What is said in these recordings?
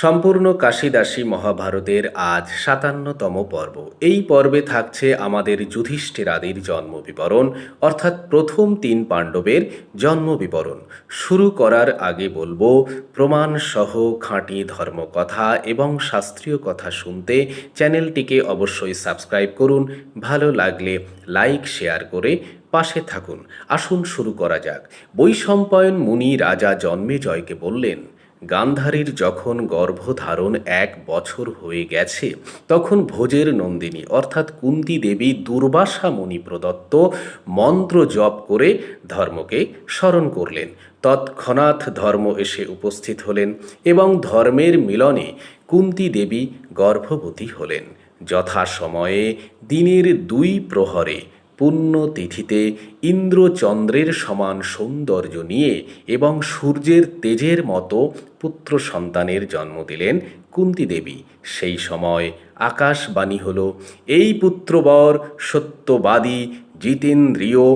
সম্পূর্ণ কাশিদাসী মহাভারতের আজ সাতান্নতম পর্ব। এই পর্বে থাকছে আমাদের যুধিষ্ঠিরাদির জন্ম বিবরণ অর্থাৎ প্রথম তিন পাণ্ডবের জন্ম বিবরণ শুরু করার আগে বলব প্রমাণ সহ খাঁটি ধর্মকথা এবং শাস্ত্রীয় কথা শুনতে চ্যানেলটিকে অবশ্যই সাবস্ক্রাইব করুন, ভালো লাগলে লাইক, শেয়ার করে পাশে থাকুন। আসুন শুরু করা যাক। বৈশম্পায়ন মুনি রাজা জন্মেজয়কে বললেন গান্ধারীর যখন গর্ভধারণ এক বছর হয়ে গেছে, তখন ভোজের নন্দিনী, অর্থাৎ কুন্তি দেবী দুর্বাসা মুনি প্রদত্ত মন্ত্র জপ করে ধর্মকে স্মরণ করলেন। তৎক্ষণাৎ ধর্ম এসে উপস্থিত হলেন এবং ধর্মের মিলনে কুন্তি দেবী গর্ভবতী হলেন। যথাসময়ে দিনের দুই প্রহরে পুণ্যতিথিতে ইন্দ্রচন্দ্রের সমান সৌন্দর্য নিয়ে এবং সূর্যের তেজের মতো পুত্র সন্তানের জন্ম দিলেন কুন্তি দেবী। সেই সময় আকাশবাণী হল, এই পুত্রবর সত্যবাদী, জিতেন্দ্রীয়,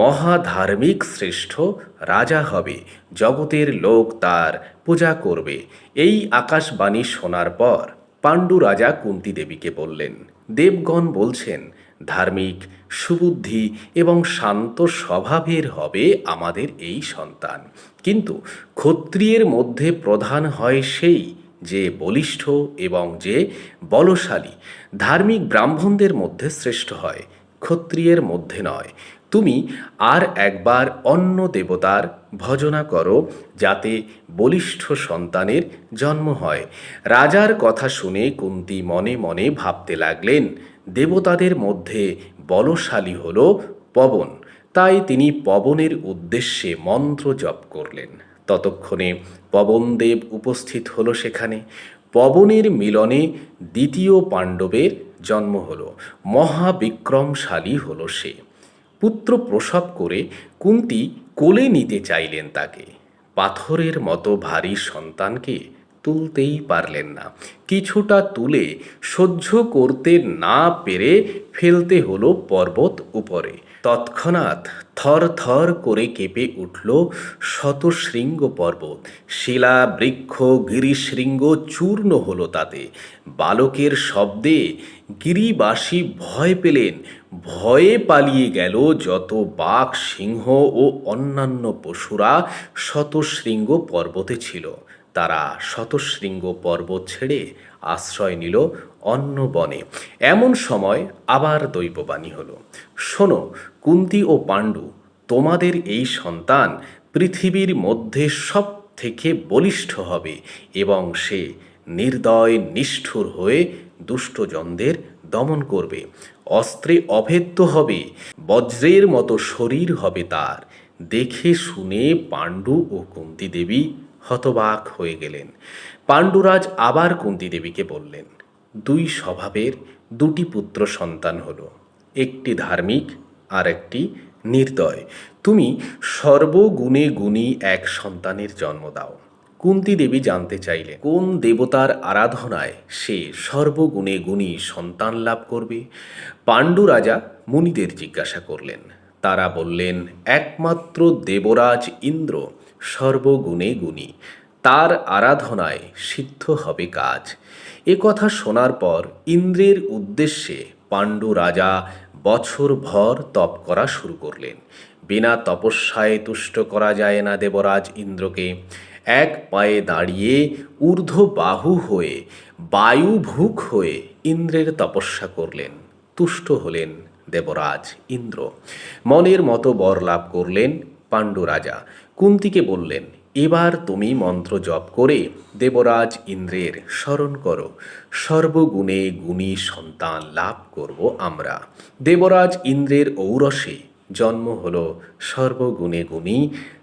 মহাধার্মিক শ্রেষ্ঠ রাজা হবে, জগতের লোক তার পূজা করবে। এই আকাশবাণী শোনার পর পাণ্ডু রাজা কুন্তি দেবীকে বললেন, দেবগণ বলছেন ধার্মিক, সুবুদ্ধি এবং শান্ত স্বভাবের হবে আমাদের এই সন্তান। কিন্তু ক্ষত্রিয়ের মধ্যে প্রধান হয় সেই যে বলিষ্ঠ এবং যে বলশালী, ধার্মিক ব্রাহ্মণদের মধ্যে শ্রেষ্ঠ হয়, ক্ষত্রিয়ের মধ্যে নয়। তুমি আর একবার অন্য দেবতার ভজনা করো যাতে বলিষ্ঠ সন্তানের জন্ম হয়। রাজার কথা শুনে কুন্তি মনে মনে ভাবতে লাগলেন, দেবতাদের মধ্যে বলশালী হল পবন। তাই তিনি পবনের উদ্দেশ্যে মন্ত্র জপ করলেন। ততক্ষণে পবনদেব উপস্থিত হল সেখানে। পবনের মিলনে দ্বিতীয় পাণ্ডবের জন্ম হল। মহাবিক্রমশালী হল সে। পুত্র প্রসব করে কুন্তি কোলে নিতে চাইলেন তাকে। পাথরের মতো ভারী সন্তানকে তুলতেই পারলেন না। কিছুটা তুলে সহ্য করতে না পেরে ফেলতে হলো পর্বত উপরে। তৎক্ষণাৎ থর থর করে কেঁপে উঠল শতশৃঙ্গ পর্বত। শিলা, বৃক্ষ, গিরিশৃঙ্গ চূর্ণ হলো তাতে। বালকের শব্দে গিরিবাসী ভয় পেলেন। ভয়ে পালিয়ে গেল যত বাঘ, সিংহ ও অন্যান্য পশুরা শতশৃঙ্গ পর্বতে ছিল। তারা শতশৃঙ্গ পর্বত ছেড়ে আশ্রয় নিল অন্য বনে। এমন সময় আবার দৈববাণী হলো। শোনো, কুন্তি ও পাণ্ডু, তোমাদের এই সন্তান পৃথিবীর মধ্যে সব থেকে বলিষ্ঠ হবে এবং সে নির্দয়, নিষ্ঠুর হয়ে দুষ্টজনদের দমন করবে। অস্ত্রে অভেদ্য হবে, বজ্রের মতো শরীর হবে তার। দেখে শুনে পাণ্ডু ও কুন্তি দেবী হতবাক হয়ে গেলেন। পাণ্ডুরাজ আবার কুন্তি দেবীকে বললেন, দুই স্বভাবের দুটি পুত্র সন্তান হল, একটি ধার্মিক আর একটি নির্দয়। তুমি সর্বগুণে গুণী এক সন্তানের জন্ম দাও। কুন্তি দেবী জানতে চাইলেন কোন দেবতার আরাধনায় সে সর্বগুণে গুণী সন্তান লাভ করবে? পাণ্ডু রাজা মুনিদের জিজ্ঞাসা করলেন। তারা বললেন, একমাত্র দেবরাজ ইন্দ্র সর্বগুণে গুণী। তার আরাধনায় সিদ্ধ হবে কাজ। এ কথা শোনার পর ইন্দ্রের উদ্দেশ্যে পাণ্ডু রাজা বছর ভর তপ করা শুরু করলেন। বিনা তপস্যায় তুষ্ট করা যায় না দেবরাজ ইন্দ্রকে। এক পায়ে দাঁড়িয়ে ঊর্ধ্ব বাহু হয়ে, বায়ুভূক হয়ে ইন্দ্রের তপস্যা করলেন। তুষ্ট হলেন দেবরাজ ইন্দ্র। মনের মতো বর লাভ করলেন পাণ্ডু রাজা কুন্তিকে বললেন, এবার তুমি মন্ত্র জপ করে দেবরাজ ইন্দ্রের স্মরণ করো। সর্বগুণে গুণী সন্তান লাভ করব আমরা। দেবরাজ ইন্দ্রের ঔরসে জন্ম হল সর্বগুণে গুণী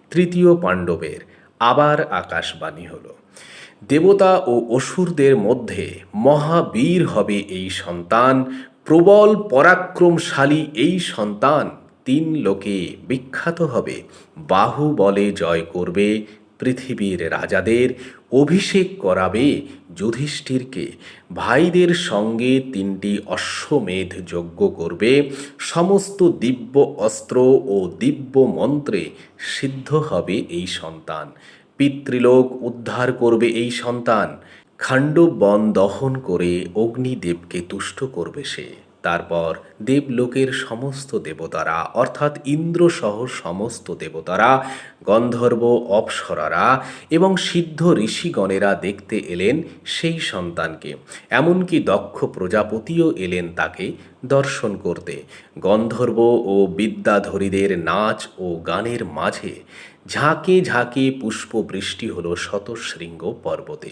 তৃতীয় পাণ্ডবের। আবার আকাশবাণী হল। দেবতা ও অসুরদের মধ্যে মহাবীর হবে এই সন্তান, প্রবল পরাক্রমশালী এই সন্তান তিন লোকে বিখ্যাত হবে। বাহু বলে জয় করবে পৃথিবীর রাজাদের অভিষেক করাবে যুধিষ্ঠিরকে। ভাইদের সঙ্গে তিনটি অশ্বমেধ যজ্ঞ করবে। সমস্ত দিব্য অস্ত্র ও দিব্য মন্ত্রে সিদ্ধ হবে এই সন্তান। পিতৃলোক উদ্ধার করবে এই সন্তান। খাণ্ডব বন দহন করে অগ্নিদেবকে তুষ্ট করবে সে। তারপর দেবলোকের সমস্ত দেবতারা, অর্থাৎ ইন্দ্রসহ সমস্ত দেবতারা, গন্ধর্ব অপ্সরারা এবং সিদ্ধ ঋষিগণেরা দেখতে এলেন সেই সন্তানকে। এমনকি দক্ষ প্রজাপতিও এলেন তাকে দর্শন করতে। গন্ধর্ব ও বিদ্যাধরীদের নাচ ও গানের মাঝে ঝাঁকে ঝাঁকে পুষ্পবৃষ্টি হল শতশৃঙ্গ পর্বতে।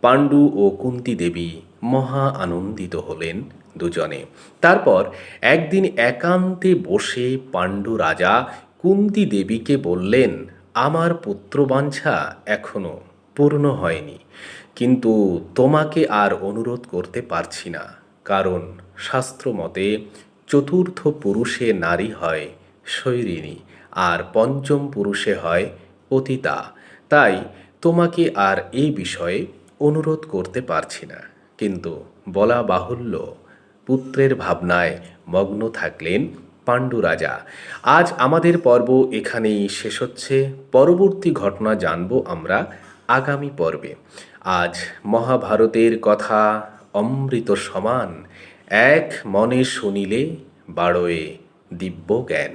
পাণ্ডু ও কুন্তি দেবী মহা আনন্দিত হলেন দুজনে। তারপর একদিন একান্তে বসে পাণ্ডু রাজা কুন্তি দেবীকে বললেন, আমার পুত্রবাঞ্ছা এখনও পূর্ণ হয়নি, কিন্তু তোমাকে আর অনুরোধ করতে পারছি না, কারণ শাস্ত্রমতে চতুর্থ পুরুষে নারী হয় শৈরিণী আর পঞ্চম পুরুষে হয় পতিতা। তাই তোমাকে আর এই বিষয়ে অনুরোধ করতে পারছি না, কিন্তু বলা বাহুল্য পুত্রের ভাবনায় মগ্ন থাকলেন পাণ্ডু রাজা আজ আমাদের পর্ব এখানেই শেষ হচ্ছে। পরবর্তী ঘটনা জানব আমরা আগামী পর্বে। আজ মহাভারতের কথা অমৃত সমান, এক মনে শুনিলে বাড়োয়ে দিব্য জ্ঞান